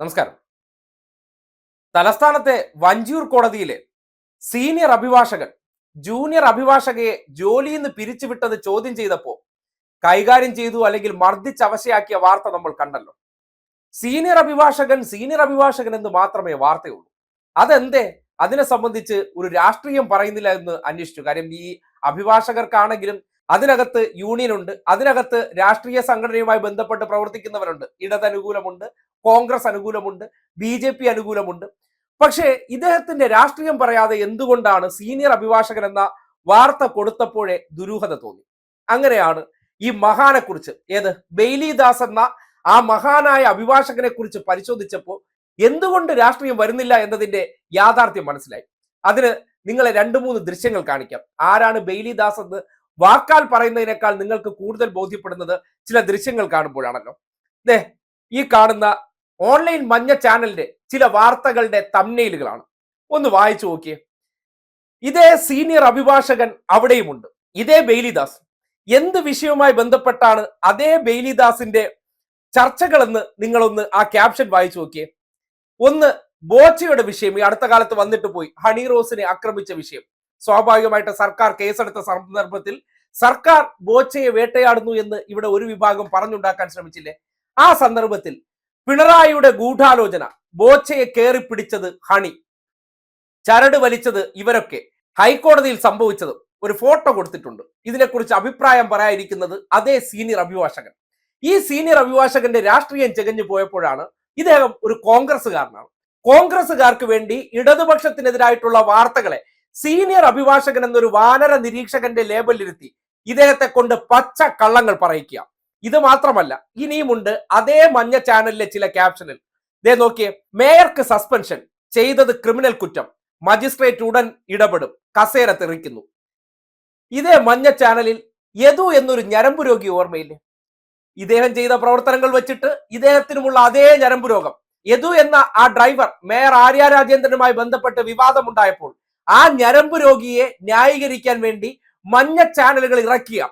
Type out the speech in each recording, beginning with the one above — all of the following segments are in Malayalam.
നമസ്കാരം. തലസ്ഥാനത്തെ വഞ്ചിയൂർ കോടതിയിലെ സീനിയർ അഭിഭാഷകൻ ജൂനിയർ അഭിഭാഷകയെ ജോലിയിൽ നിന്ന് പിരിച്ചുവിട്ടത് ചോദ്യം ചെയ്തപ്പോൾ കൈകാര്യം ചെയ്തു അല്ലെങ്കിൽ മർദ്ദിച്ചവശയാക്കിയ വാർത്ത നമ്മൾ കണ്ടല്ലോ. സീനിയർ അഭിഭാഷകൻ സീനിയർ അഭിഭാഷകൻ എന്ന് മാത്രമേ വാർത്തയുള്ളൂ. അതെന്തേ? അതിനെ സംബന്ധിച്ച് ഒരു രാഷ്ട്രീയം പറയുന്നില്ല എന്ന് അന്വേഷിച്ചു. കാര്യം ഈ അഭിഭാഷകർക്കാണെങ്കിലും അതിനകത്ത് യൂണിയൻ ഉണ്ട് അതിനകത്ത് രാഷ്ട്രീയ സംഘടനയുമായി ബന്ധപ്പെട്ട് പ്രവർത്തിക്കുന്നവരുണ്ട് ഇടത് അനുകൂലമുണ്ട് കോൺഗ്രസ് അനുകൂലമുണ്ട് ബി ജെ പി അനുകൂലമുണ്ട്. പക്ഷേ ഇദ്ദേഹത്തിന്റെ രാഷ്ട്രീയം പറയാതെ എന്തുകൊണ്ടാണ് സീനിയർ അഭിഭാഷകൻ എന്ന വാർത്ത കൊടുത്തപ്പോഴേ ദുരൂഹത തോന്നി? അങ്ങനെയാണ് ഈ മഹാനെ കുറിച്ച് ഏത് ബെയ്ലിദാസ് എന്ന ആ മഹാനായ അഭിഭാഷകനെ കുറിച്ച് പരിശോധിച്ചപ്പോൾ എന്തുകൊണ്ട് രാഷ്ട്രീയം വരുന്നില്ല എന്നതിന്റെ യാഥാർത്ഥ്യം മനസ്സിലായി. അതിന് നിങ്ങളെ രണ്ട് മൂന്ന് ദൃശ്യങ്ങൾ കാണിക്കാം. ആരാണ് ബെയ്ലിദാസ് എന്ന് വാക്കാൽ പറയുന്നതിനേക്കാൾ നിങ്ങൾക്ക് കൂടുതൽ ബോധ്യപ്പെടുന്നത് ചില ദൃശ്യങ്ങൾ കാണുമ്പോഴാണല്ലോ. ദേ ഈ കാണുന്ന ഓൺലൈൻ മഞ്ഞ ചാനലിന്റെ ചില വാർത്തകളുടെ തമ്നെയിലുകളാണ് ഒന്ന് വായിച്ചു നോക്കിയേ. ഇതേ സീനിയർ അഭിഭാഷകൻ അവിടെയുമുണ്ട്. ഇതേ ബെയ്ലിദാസ്. എന്ത് വിഷയവുമായി ബന്ധപ്പെട്ടാണ് അതേ ബെയ്ലിദാസിന്റെ ചർച്ചകളെന്ന് നിങ്ങളൊന്ന് ആ ക്യാപ്ഷൻ വായിച്ചു നോക്കിയേ. ഒന്ന് ബോച്ചയുടെ വിഷയം ഈ അടുത്ത കാലത്ത് വന്നിട്ട് പോയി ഹണി റോസിനെ ആക്രമിച്ച വിഷയം. സ്വാഭാവികമായിട്ട് സർക്കാർ കേസെടുത്ത സന്ദർഭത്തിൽ സർക്കാർ ബോച്ചയെ വേട്ടയാടുന്നു എന്ന് ഇവിടെ ഒരു വിഭാഗം പറഞ്ഞുണ്ടാക്കാൻ ശ്രമിച്ചില്ലേ? ആ സന്ദർഭത്തിൽ പിണറായിയുടെ ഗൂഢാലോചന ബോച്ചയെ കയറി പിടിച്ചത് ഹണി ചരട് വലിച്ചത് ഇവരൊക്കെ. ഹൈക്കോടതിയിൽ സംഭവിച്ചത് ഒരു ഫോട്ടോ കൊടുത്തിട്ടുണ്ട്. ഇതിനെക്കുറിച്ച് അഭിപ്രായം പറയാതിരിക്കുന്നത് അതേ സീനിയർ അഭിഭാഷകൻ. ഈ സീനിയർ അഭിഭാഷകന്റെ രാഷ്ട്രീയം ചെകഞ്ഞു പോയപ്പോഴാണ് ഇദ്ദേഹം ഒരു കോൺഗ്രസ്സുകാരനാണ്. കോൺഗ്രസ്സുകാർക്ക് വേണ്ടി ഇടതുപക്ഷത്തിനെതിരായിട്ടുള്ള വാർത്തകളെ സീനിയർ അഭിഭാഷകൻ എന്നൊരു വാനര നിരീക്ഷകന്റെ ലേബലിരുത്തി ഇദ്ദേഹത്തെ കൊണ്ട് പച്ച കള്ളങ്ങൾ പറയിക്കുക ഇത് മാത്രമല്ല ഇനിയുമുണ്ട് അതേ മഞ്ഞ ചാനലിലെ ചില ക്യാപ്ഷനിൽ ദേ നോക്കിയേ മേയർക്ക് സസ്പെൻഷൻ ചെയ്തത് ക്രിമിനൽ കുറ്റം. മജിസ്ട്രേറ്റ് ഉടൻ ഇടപെടും കസേര തെറിക്കുന്നു. ഇതേ മഞ്ഞ ചാനലിൽ യദു എന്നൊരു ഞരമ്പു രോഗി ഓർമ്മയില്ലേ? ഇദ്ദേഹം ചെയ്ത പ്രവർത്തനങ്ങൾ വെച്ചിട്ട് ഇദ്ദേഹത്തിനുമുള്ള അതേ ഞരമ്പു രോഗം. യദു എന്ന ആ ഡ്രൈവർ മേയർ ആര്യ രാജേന്ദ്രനുമായി ബന്ധപ്പെട്ട് വിവാദമുണ്ടായപ്പോൾ ആ ഞരമ്പ് രോഗിയെ ന്യായീകരിക്കാൻ വേണ്ടി മഞ്ഞ ചാനലുകൾ ഇറക്കിയ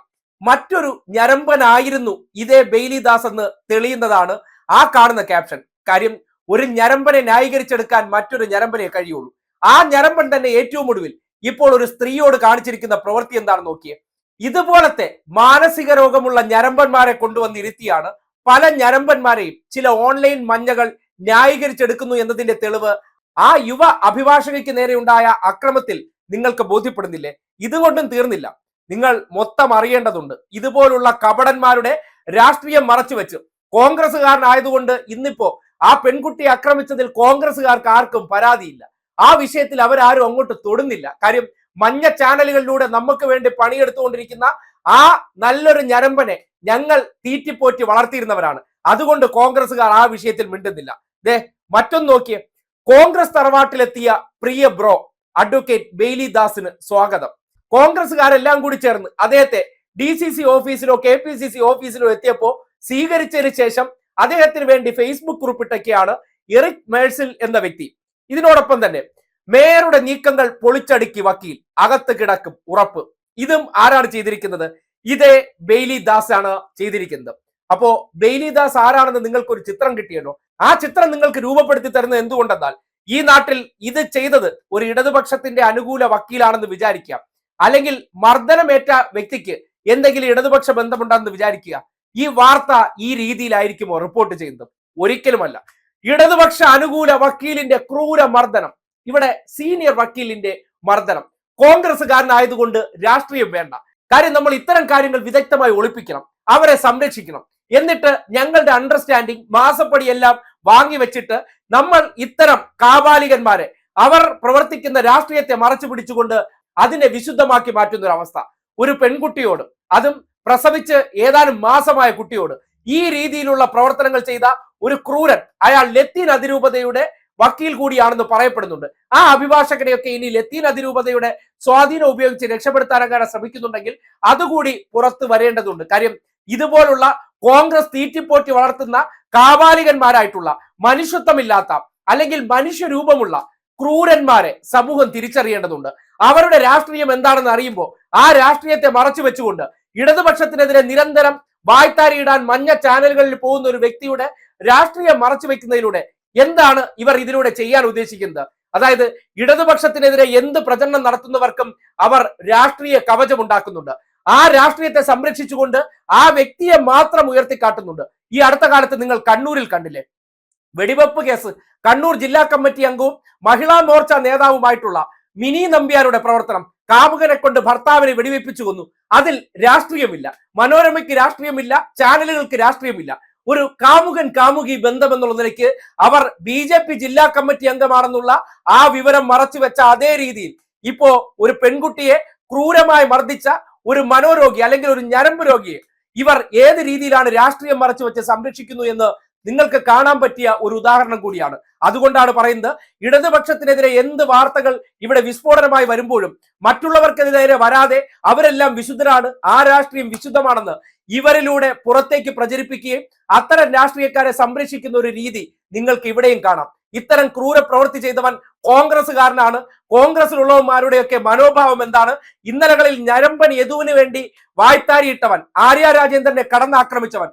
മറ്റൊരു ഞരമ്പനായിരുന്നു ഇതേ ബെയ്ലി ദാസ് എന്ന് തെളിയുന്നതാണ് ആ കാണുന്ന ക്യാപ്ഷൻ കാര്യം ഒരു ഞരമ്പനെ ന്യായീകരിച്ചെടുക്കാൻ മറ്റൊരു ഞരമ്പനെ കഴിയുള്ളൂ. ആ ഞരമ്പൻ തന്നെ ഏറ്റവും ഒടുവിൽ ഇപ്പോൾ ഒരു സ്ത്രീയോട് കാണിച്ചിരിക്കുന്ന പ്രവൃത്തി എന്താണെന്ന് നോക്കിയേ. ഇതുപോലത്തെ മാനസിക രോഗമുള്ള ഞരമ്പന്മാരെ കൊണ്ടുവന്നിരുത്തിയാണ് പല ഞരമ്പന്മാരെയും ചില ഓൺലൈൻ മഞ്ഞകൾ ന്യായീകരിച്ചെടുക്കുന്നു എന്നതിന്റെ തെളിവ് ആ യുവ അഭിഭാഷകയ്ക്ക് നേരെയുണ്ടായ അക്രമത്തിൽ നിങ്ങൾക്ക് ബോധ്യപ്പെടുന്നില്ലേ? ഇതുകൊണ്ടും തീർന്നില്ല. നിങ്ങൾ മൊത്തം അറിയേണ്ടതുണ്ട്. ഇതുപോലുള്ള കപടന്മാരുടെ രാഷ്ട്രീയം മറച്ചു വെച്ച് കോൺഗ്രസ്സുകാരനായതുകൊണ്ട് ഇന്നിപ്പോ ആ പെൺകുട്ടിയെ ആക്രമിച്ചതിൽ കോൺഗ്രസ്സുകാർക്ക് ആർക്കും പരാതിയില്ല. ആ വിഷയത്തിൽ അവരാരും അങ്ങോട്ട് തൊടുന്നില്ല. കാര്യം മഞ്ഞ ചാനലുകളിലൂടെ നമുക്ക് വേണ്ടി പണിയെടുത്തുകൊണ്ടിരിക്കുന്ന ആ നല്ലൊരു ഞരമ്പനെ ഞങ്ങൾ തീറ്റിപ്പോറ്റി വളർത്തിയിരുന്നവരാണ്. അതുകൊണ്ട് കോൺഗ്രസ്സുകാർ ആ വിഷയത്തിൽ മിണ്ടുന്നില്ല. ദേ മറ്റൊന്ന് നോക്കിയേ. കോൺഗ്രസ് തറവാട്ടിലെത്തിയ പ്രിയ ബ്രോ അഡ്വക്കേറ്റ് ബെയ്ലി ദാസിന് സ്വാഗതം. കോൺഗ്രസ്സുകാരെല്ലാം കൂടി ചേർന്ന് അദ്ദേഹത്തെ ഡി സി സി ഓഫീസിലോ കെ പി സി സി ഓഫീസിലോ എത്തിയപ്പോ സ്വീകരിച്ചതിന് ശേഷം അദ്ദേഹത്തിന് വേണ്ടി ഫേസ്ബുക്ക് കുറിപ്പിട്ടൊക്കെയാണ് എറിക് മേഴ്സിൽ എന്ന വ്യക്തി. ഇതിനോടൊപ്പം തന്നെ മേയറുടെ നീക്കങ്ങൾ പൊളിച്ചടുക്കി വക്കീൽ അകത്ത് കിടക്കും ഉറപ്പ്. ഇതും ആരാണ് ചെയ്തിരിക്കുന്നത്? ഇതേ ബെയ്ലി ദാസ് ആണ് ചെയ്തിരിക്കുന്നത്. അപ്പോ ബെയ്ലി ദാസ് ആരാണെന്ന് നിങ്ങൾക്ക് ഒരു ചിത്രം കിട്ടിയല്ലോ? ആ ചിത്രം നിങ്ങൾക്ക് രൂപപ്പെടുത്തി തരുന്നത് എന്തുകൊണ്ടെന്നാൽ ഈ നാട്ടിൽ ഇത് ചെയ്തത് ഒരു ഇടതുപക്ഷത്തിന്റെ അനുകൂല വക്കീലാണെന്ന് വിചാരിക്കുക അല്ലെങ്കിൽ മർദ്ദനമേറ്റ വ്യക്തിക്ക് എന്തെങ്കിലും ഇടതുപക്ഷ ബന്ധമുണ്ടെന്ന് വിചാരിക്കുക ഈ വാർത്ത ഈ രീതിയിലായിരിക്കുമോ റിപ്പോർട്ട് ചെയ്യുന്നത്? ഒരിക്കലുമല്ല. ഇടതുപക്ഷ അനുകൂല വക്കീലിന്റെ ക്രൂര മർദ്ദനം. ഇവിടെ സീനിയർ വക്കീലിന്റെ മർദ്ദനം. കോൺഗ്രസ്സുകാരനായതുകൊണ്ട് രാഷ്ട്രീയം വേണ്ട. കാര്യം നമ്മൾ ഇത്തരം കാര്യങ്ങൾ വിദഗ്ധമായി ഒളിപ്പിക്കണം അവരെ സംരക്ഷിക്കണം. എന്നിട്ട് ഞങ്ങളുടെ അണ്ടർസ്റ്റാൻഡിങ് മാസപ്പടി എല്ലാം വാങ്ങി വെച്ചിട്ട് നമ്മൾ ഇത്തരം കാബാലികന്മാരെ അവർ പ്രവർത്തിക്കുന്ന രാഷ്ട്രീയത്തെ മറച്ചു പിടിച്ചുകൊണ്ട് അതിനെ വിശുദ്ധമാക്കി മാറ്റുന്ന ഒരു അവസ്ഥ. ഒരു പെൺകുട്ടിയോട് അതും പ്രസവിച്ച് ഏതാനും മാസമായ കുട്ടിയോട് ഈ രീതിയിലുള്ള പ്രവർത്തനങ്ങൾ ചെയ്ത ഒരു ക്രൂരൻ അയാൾ ലത്തീൻ അതിരൂപതയുടെ വക്കീൽ കൂടിയാണെന്ന് പറയപ്പെടുന്നുണ്ട്. ആ അഭിഭാഷകനെയൊക്കെ ഇനി ലത്തീൻ അതിരൂപതയുടെ സ്വാധീനം ഉപയോഗിച്ച് രക്ഷപ്പെടുത്താനാകാൻ ശ്രമിക്കുന്നുണ്ടെങ്കിൽ അതുകൂടി പുറത്തു വരേണ്ടതുണ്ട്. കാര്യം ഇതുപോലുള്ള കോൺഗ്രസ് തീറ്റിപ്പോറ്റി വളർത്തുന്ന കാപാലികന്മാരായിട്ടുള്ള മനുഷ്യത്വമില്ലാത്ത അല്ലെങ്കിൽ മനുഷ്യരൂപമുള്ള ക്രൂരന്മാരെ സമൂഹം തിരിച്ചറിയേണ്ടതുണ്ട്. അവരുടെ രാഷ്ട്രീയം എന്താണെന്ന് അറിയുമ്പോൾ ആ രാഷ്ട്രീയത്തെ മറച്ചു വെച്ചുകൊണ്ട് ഇടതുപക്ഷത്തിനെതിരെ നിരന്തരം വായ്ത്താരിയിടാൻ മഞ്ഞ ചാനലുകളിൽ പോകുന്ന ഒരു വ്യക്തിയുടെ രാഷ്ട്രീയം മറച്ചു വെക്കുന്നതിലൂടെ എന്താണ് ഇവർ ഇതിലൂടെ ചെയ്യാൻ ഉദ്ദേശിക്കുന്നത്? അതായത് ഇടതുപക്ഷത്തിനെതിരെ എന്ത് പ്രചരണം നടത്തുന്നവർക്കും അവർ രാഷ്ട്രീയ കവചം ഉണ്ടാക്കുന്നുണ്ട്. ആ രാഷ്ട്രീയത്തെ സംരക്ഷിച്ചുകൊണ്ട് ആ വ്യക്തിയെ മാത്രം ഉയർത്തിക്കാട്ടുന്നുണ്ട്. ഈ അടുത്ത കാലത്ത് നിങ്ങൾ കണ്ണൂരിൽ കണ്ടില്ലേ? വെടിവെപ്പ് കേസ്. കണ്ണൂർ ജില്ലാ കമ്മിറ്റി അംഗവും മഹിളാ മോർച്ച നേതാവുമായിട്ടുള്ള മിനി നമ്പ്യാരുടെ പ്രവർത്തനം കാമുകനെ കൊണ്ട് ഭർത്താവിനെ വെടിവെപ്പിച്ചു കൊന്നു. അതിൽ രാഷ്ട്രീയമില്ല. മനോരമയ്ക്ക് രാഷ്ട്രീയമില്ല ചാനലുകൾക്ക് രാഷ്ട്രീയമില്ല. ഒരു കാമുകൻ കാമുകി ബന്ധം എന്നുള്ള നിലയ്ക്ക് അവർ ബി ജെ പി ജില്ലാ കമ്മിറ്റി അംഗമാണെന്നുള്ള ആ വിവരം മറച്ചു വെച്ച അതേ രീതിയിൽ ഇപ്പോ ഒരു പെൺകുട്ടിയെ ക്രൂരമായി മർദ്ദിച്ച ഒരു മനോരോഗി അല്ലെങ്കിൽ ഒരു ഞരമ്പ് രോഗിയെ ഇവർ ഏത് രീതിയിലാണ് രാഷ്ട്രീയം മറച്ചു വെച്ച് സംരക്ഷിക്കുന്നു എന്ന് നിങ്ങൾക്ക് കാണാൻ പറ്റിയ ഒരു ഉദാഹരണം കൂടിയാണ്. അതുകൊണ്ടാണ് പറയുന്നത് ഇടതുപക്ഷത്തിനെതിരെ എന്ത് വാർത്തകൾ ഇവിടെ വിസ്ഫോടനമായി വരുമ്പോഴും മറ്റുള്ളവർക്കെതിരെ വരാതെ അവരെല്ലാം വിശുദ്ധരാണ് ആ രാഷ്ട്രീയം വിശുദ്ധമാണെന്ന് ഇവരിലൂടെ പുറത്തേക്ക് പ്രചരിപ്പിക്കുകയും അത്തരം രാഷ്ട്രീയക്കാരെ സംരക്ഷിക്കുന്ന ഒരു രീതി നിങ്ങൾക്ക് ഇവിടെയും കാണാം. ഇത്തരം ക്രൂര പ്രവൃത്തി ചെയ്തവൻ കോൺഗ്രസ്സുകാരനാണ്. കോൺഗ്രസ്സിലുള്ളവന്മാരുടെയൊക്കെ മനോഭാവം എന്താണ്? ഇന്നലകളിൽ ഞരമ്പൻ യദുവിന് വേണ്ടി വായ്ത്താരിയിട്ടവൻ ആര്യ രാജേന്ദ്രനെ കടന്നാക്രമിച്ചവൻ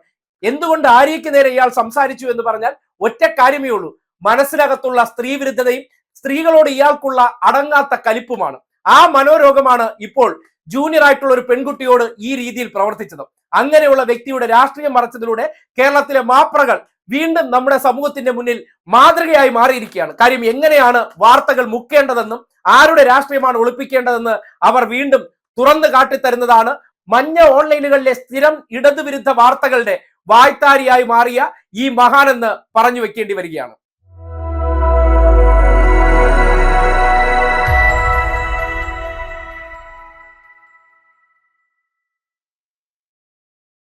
എന്തുകൊണ്ട് ആര്യയ്ക്ക് നേരെ ഇയാൾ സംസാരിച്ചു എന്ന് പറഞ്ഞാൽ ഒറ്റ കാര്യമേ ഉള്ളൂ. മനസ്സിനകത്തുള്ള സ്ത്രീ വിരുദ്ധതയും സ്ത്രീകളോട് ഇയാൾക്കുള്ള അടങ്ങാത്ത കലിപ്പുമാണ്. ആ മനോരോഗമാണ് ഇപ്പോൾ ജൂനിയർ ആയിട്ടുള്ള ഒരു പെൺകുട്ടിയോട് ഈ രീതിയിൽ പ്രവർത്തിച്ചത്. അങ്ങനെയുള്ള വ്യക്തിയുടെ രാഷ്ട്രീയം മറച്ചതിലൂടെ കേരളത്തിലെ മാപ്രകൾ വീണ്ടും നമ്മുടെ സമൂഹത്തിന്റെ മുന്നിൽ മാതൃകയായി മാറിയിരിക്കുകയാണ്. കാര്യം എങ്ങനെയാണ് വാർത്തകൾ മുക്കേണ്ടതെന്നും ആരുടെ രാഷ്ട്രീയമാണ് ഒളിപ്പിക്കേണ്ടതെന്ന് അവർ വീണ്ടും തുറന്നു കാട്ടിത്തരുന്നതാണ് മഞ്ഞ ഓൺലൈനുകളിലെ സ്ഥിരം ഇടതുവിരുദ്ധ വാർത്തകളുടെ വായ്ത്താരിയായി മാറിയ ഈ മഹാനെന്ന് പറഞ്ഞു വെക്കേണ്ടി വരികയാണ്.